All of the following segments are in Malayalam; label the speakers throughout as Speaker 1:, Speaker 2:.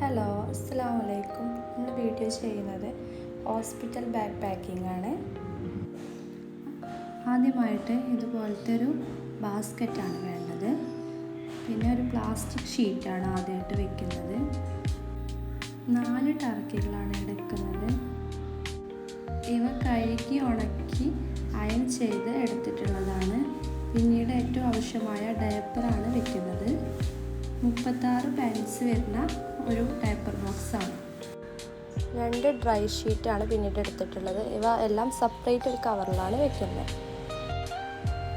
Speaker 1: ഹലോ അസ്സാം വലൈക്കും ഇന്ന് വീഡിയോ ചെയ്യുന്നത് ഹോസ്പിറ്റൽ ബാഗ് പാക്കിംഗ് ആണ്. ആദ്യമായിട്ട് ഇതുപോലത്തെ ഒരു ബാസ്ക്കറ്റാണ് വേണ്ടത്. പിന്നെ ഒരു പ്ലാസ്റ്റിക് ഷീറ്റാണ് ആദ്യമായിട്ട് വെക്കുന്നത്. നാല് ടർക്കികളാണ് എടുക്കുന്നത്. ഇവ കഴുകി ഉണക്കി അയൺ ചെയ്ത് എടുത്തിട്ടുള്ളതാണ്. പിന്നീട് ഏറ്റവും ആവശ്യമായ ഡയപ്പറാണ് വെക്കുന്നത്. മുപ്പത്താറ് പാൻസ് വരുന്ന ഒരു പേപ്പർ ബോക്സാണ് രണ്ട് ഡ്രൈ ഷീറ്റാണ് പിന്നീട് എടുത്തിട്ടുള്ളത്. ഇവ എല്ലാം സെപ്പറേറ്റ് ഒരു കവറിലാണ് വെക്കുന്നത്.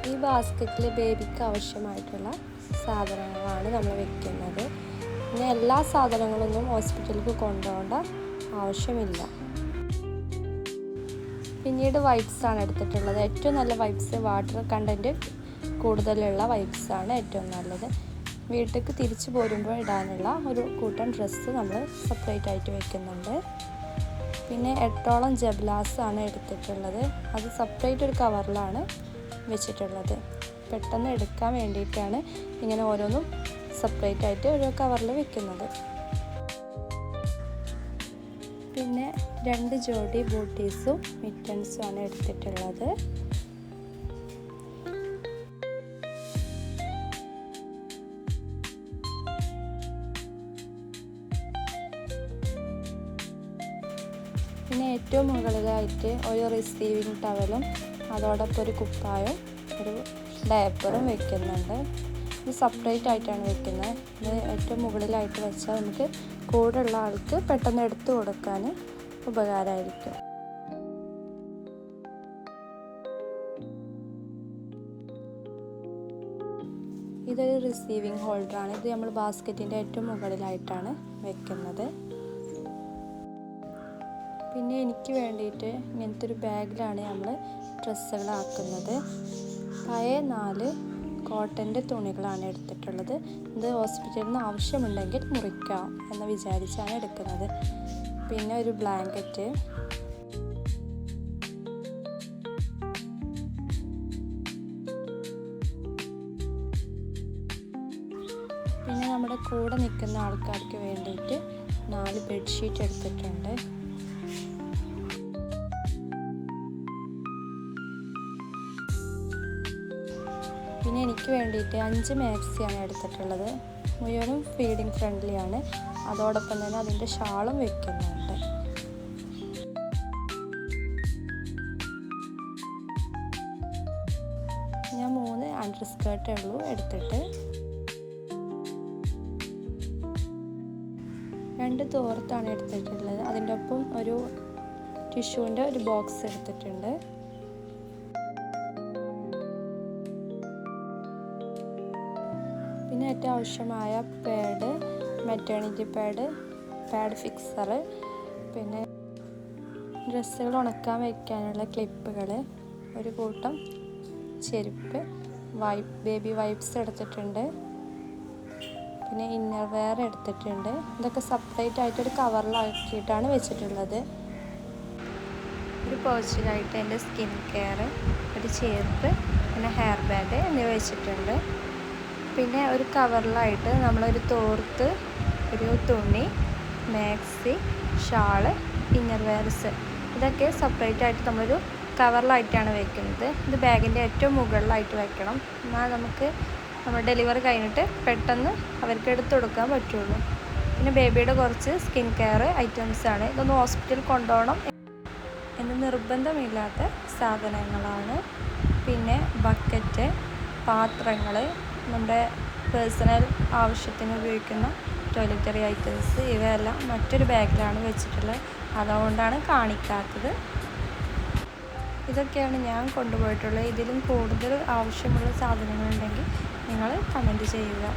Speaker 1: ഈ ബാസ്ക്കറ്റിൽ ബേബിക്ക് ആവശ്യമായിട്ടുള്ള സാധനങ്ങളാണ് നമ്മൾ വെക്കുന്നത്. പിന്നെ എല്ലാ സാധനങ്ങളൊന്നും ഹോസ്പിറ്റലിലേക്ക് കൊണ്ടുപോകേണ്ട ആവശ്യമില്ല. പിന്നീട് വൈപ്സ് ആണ് എടുത്തിട്ടുള്ളത്. ഏറ്റവും നല്ല വൈപ്സ് വാട്ടർ കണ്ടന്റ് കൂടുതലുള്ള വൈപ്സ് ആണ് ഏറ്റവും നല്ലത്. വീട്ടിലേക്ക് തിരിച്ചു പോരുമ്പോൾ ഇടാനുള്ള ഒരു കൂട്ടം ഡ്രസ്സ് നമ്മൾ സെപ്പറേറ്റ് ആയിട്ട് വെക്കുന്നുണ്ട്. പിന്നെ എട്ടോളം ജബ്ലാസ് ആണ് എടുത്തിട്ടുള്ളത്. അത് സെപ്പറേറ്റ് ഒരു കവറിലാണ് വെച്ചിട്ടുള്ളത്. പെട്ടെന്ന് എടുക്കാൻ വേണ്ടിയിട്ടാണ് ഇങ്ങനെ ഓരോന്നും സെപ്പറേറ്റ് ആയിട്ട് ഒരു കവറിൽ വെക്കുന്നത്. പിന്നെ രണ്ട് ജോഡി ബൂട്ടീസും മിറ്റൻസും ആണ് എടുത്തിട്ടുള്ളത്. പിന്നെ ഏറ്റവും മുകളിലായിട്ട് ഒരു റിസീവിങ് ടവലും അതോടൊപ്പം ഒരു കുപ്പായും ഒരു ഡയപ്പറും വെക്കുന്നുണ്ട്. ഇത് സെപ്പറേറ്റ് ആയിട്ടാണ് വെക്കുന്നത്. ഇത് ഏറ്റവും മുകളിലായിട്ട് വെച്ചാൽ നമുക്ക് കൂടെയുള്ള ആൾക്ക് പെട്ടെന്ന് എടുത്തു കൊടുക്കാൻ ഉപകാരമായിരിക്കും. ഇതൊരു റിസീവിങ് ഹോൾഡറാണ് ഇത് നമ്മൾ ബാസ്ക്കറ്റിന്റെ ഏറ്റവും മുകളിലായിട്ടാണ് വെക്കുന്നത്. പിന്നെ എനിക്ക് വേണ്ടിയിട്ട് ഇങ്ങനത്തെ ഒരു ബാഗിലാണ് നമ്മൾ ഡ്രസ്സുകളാക്കുന്നത്. പഴയ നാല് കോട്ടന്റെ തുണികളാണ് എടുത്തിട്ടുള്ളത്. ഇത് ഹോസ്പിറ്റലിൽ നിന്ന് ആവശ്യമുണ്ടെങ്കിൽ മുറിക്കാം എന്ന് വിചാരിച്ചാണ് എടുക്കുന്നത്. പിന്നെ ഒരു ബ്ലാങ്കറ്റ്. പിന്നെ നമ്മുടെ കൂടെ നിൽക്കുന്ന ആൾക്കാർക്ക് വേണ്ടിയിട്ട് നാല് ബെഡ്ഷീറ്റ് എടുത്തിട്ടുണ്ട്. പിന്നെ എനിക്ക് വേണ്ടിയിട്ട് അഞ്ച് മാക്സിയാണ് എടുത്തിട്ടുള്ളത്. മുഴുവനും ഫീഡിങ് ഫ്രണ്ട്ലിയാണ്. അതോടൊപ്പം തന്നെ അതിന്റെ ഷാളും വെക്കുന്നുണ്ട്. ഞാൻ മൂന്ന് അണ്ടർ സ്കേർട്ടേ ഉള്ളൂ എടുത്തിട്ട്. രണ്ട് തോർത്താണ് എടുത്തിട്ടുള്ളത്. അതിന്റെ ഒപ്പം ഒരു ടിഷ്യൂവിന്റെ ഒരു ബോക്സ് എടുത്തിട്ടുണ്ട്. പിന്നെ ഏറ്റവും ആവശ്യമായ pad maternity pad pad fixer പിന്നെ ഡ്രസ്സുകൾ ഉണക്കാൻ വയ്ക്കാനുള്ള ക്ലിപ്പുകൾ ഒരു കൂട്ടം ചെരുപ്പ് വൈപ്പ് ബേബി വൈപ്സ് എടുത്തിട്ടുണ്ട്. പിന്നെ ഇന്നർ വെയർ എടുത്തിട്ടുണ്ട്. ഇതൊക്കെ സെപ്പറേറ്റ് ആയിട്ട് ഒരു കവറിലാക്കിയിട്ടാണ് വെച്ചിട്ടുള്ളത്. ഒരു പോസ്റ്റിലായിട്ട് എന്റെ സ്കിൻ കെയർ ഒരു ചെരുപ്പ് പിന്നെ ഹെയർ ബാഗ് എന്നിവ വെച്ചിട്ടുണ്ട്. പിന്നെ ഒരു കവറിലായിട്ട് നമ്മളൊരു തോർത്ത് ഒരു തുണി മാക്സി ഷാൾ ഇന്നർവെയർസ് ഇതൊക്കെ സെപ്പറേറ്റ് ആയിട്ട് നമ്മളൊരു കവറിലായിട്ടാണ് വെക്കുന്നത്. ഇത് ബാഗിന്റെ ഏറ്റവും മുകളിലായിട്ട് വെക്കണം. എന്നാൽ നമുക്ക് നമ്മൾ ഡെലിവറി കഴിഞ്ഞിട്ട് പെട്ടെന്ന് അവർക്ക് എടുത്തു കൊടുക്കാൻ പറ്റുള്ളൂ. പിന്നെ ബേബിയുടെ കുറച്ച് സ്കിൻ കെയർ ഐറ്റംസ് ആണ്. ഇതൊന്ന് ഹോസ്പിറ്റലിൽ കൊണ്ടുപോകണം എന്ന് നിർബന്ധമില്ലാത്ത സാധനങ്ങളാണ്. പിന്നെ ബക്കറ്റ് പാത്രങ്ങൾ നമ്മുടെ പേഴ്സണൽ ആവശ്യത്തിന് ഉപയോഗിക്കുന്ന ടോയ്ലറ്ററി ഐറ്റംസ് ഇവയെല്ലാം മറ്റൊരു ബാഗിലാണ് വെച്ചിട്ടുള്ളത്. അതുകൊണ്ടാണ് കാണിക്കാത്തത്. ഇതൊക്കെയാണ് ഞാൻ കൊണ്ടുപോയിട്ടുള്ളത്. ഇതിലും കൂടുതൽ ആവശ്യമുള്ള സാധനങ്ങളുണ്ടെങ്കിൽ നിങ്ങൾ കമന്റ് ചെയ്യുക.